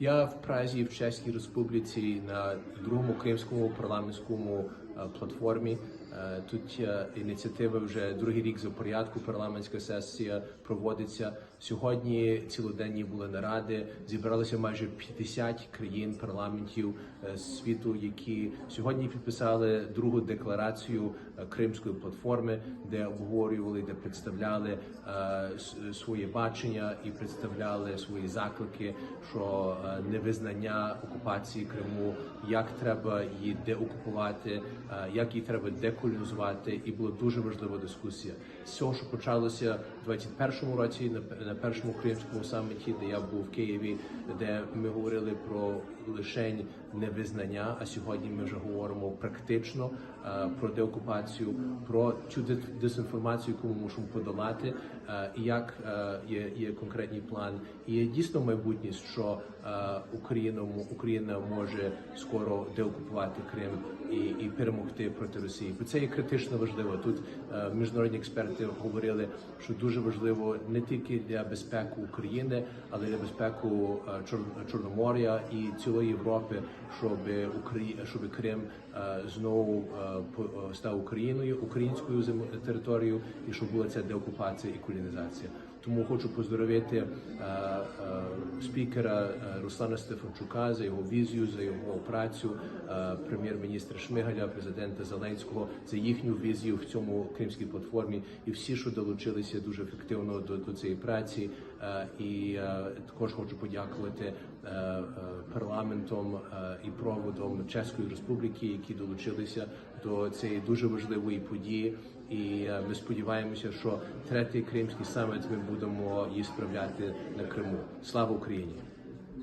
Я в Празі в Чеській Республіці на другому кримському парламентському е, платформі. Е, Тут ініціатива вже другий рік за порядку. Парламентська сесія проводиться сьогодні. Цілоденні були наради. Зібралося майже 50 країн парламентів е, світу, які сьогодні підписали другу декларацію е, Кримської платформи, де обговорювали, де представляли своє бачення і представляли свої заклики, що невизнання окупації Криму, як треба її деокупувати, як її треба деколонізувати, і була дуже важлива дискусія. З цього, що почалося в 21-му році на, першому кримському саміті, де я був в Києві, де ми говорили про лишень невизнання. А сьогодні ми вже говоримо практично е, про деокупацію, про цю дезінформацію, яку ми мусимо подолати, е, і як е, є, є конкретний план. І є дійсно майбутність, що Україна Україна може скоро деокупувати Крим і, і перемогти проти Росії. Це є критично важливо. Тут е, міжнародні експерти говорили, що дуже важливо не тільки для безпеки України, але й для безпеку е, Чор- Чорномор'я і цілої Європи, щоб Украї... щоб Крим е, знову став Україною, українською територією, і щоб була ця деокупація і колонізація. Тому хочу поздоровити е, е, спікера е, Руслана Стефанчука за його візію, за його працю, е, прем'єр-міністра Шмигаля, президента Зеленського за їхню візію в цьому кримській платформі, і всі, що долучилися дуже ефективно до, до цієї праці. Е, і е, також хочу подякувати е, е, парламентом е, і проводом Чеської Республіки, які долучилися до цієї дуже важливої події. І е, ми сподіваємося, що третій кримський саміт ми будемо її справляти на Криму. Слава Україні!